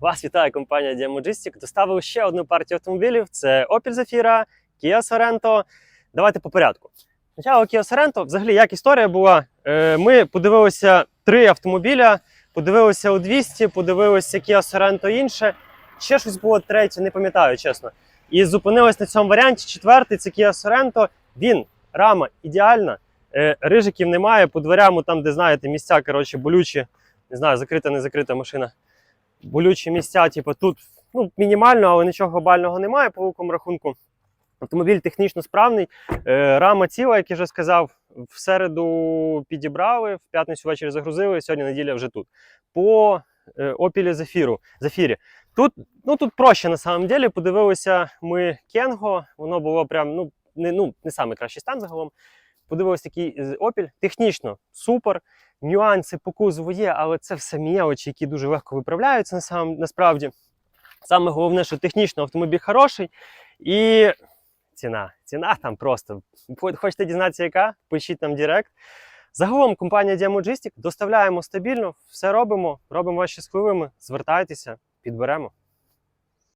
Вас вітає компанія Diamogistic. Доставили ще одну партію автомобілів: це Opel Zafira, Kia Sorento. Давайте по порядку. Спочатку Kia Sorento, взагалі, як історія була. Е, Ми подивилися три автомобіля, подивилися у 200, подивилися Kia Sorento інше. Ще щось було третє, не пам'ятаю, чесно. І зупинились на цьому варіанті. Четвертий це Kia Sorento. Він рама ідеальна. Е, Рижиків немає, по дверям, там, де знаєте, місця, коротше, болючі, не знаю, закрита, не закрита машина. Болючі місця, типу, тут ну, мінімально, але нічого глобального немає по великому рахунку. Автомобіль технічно справний, е, рама ціла, як я вже сказав. В середу підібрали, в п'ятницю ввечері загрузили, сьогодні неділя вже тут. По Opel Zafira. Zafira. Тут, ну, тут проще на самом деле. Подивилися ми Кенго, воно було прям ну, не, ну, не самий кращий стан загалом. Подивилися такий Opel. Технічно супер. Нюанси по кузову є, але це все мелочі, які дуже легко виправляються насам- насправді. Саме головне, що технічно автомобіль хороший. І ціна. Ціна там просто. Хочете дізнатися, яка? Пишіть нам Директ. Загалом компанія Diamogistic доставляємо стабільно, все робимо, робимо вас щасливими. Звертайтеся, підберемо.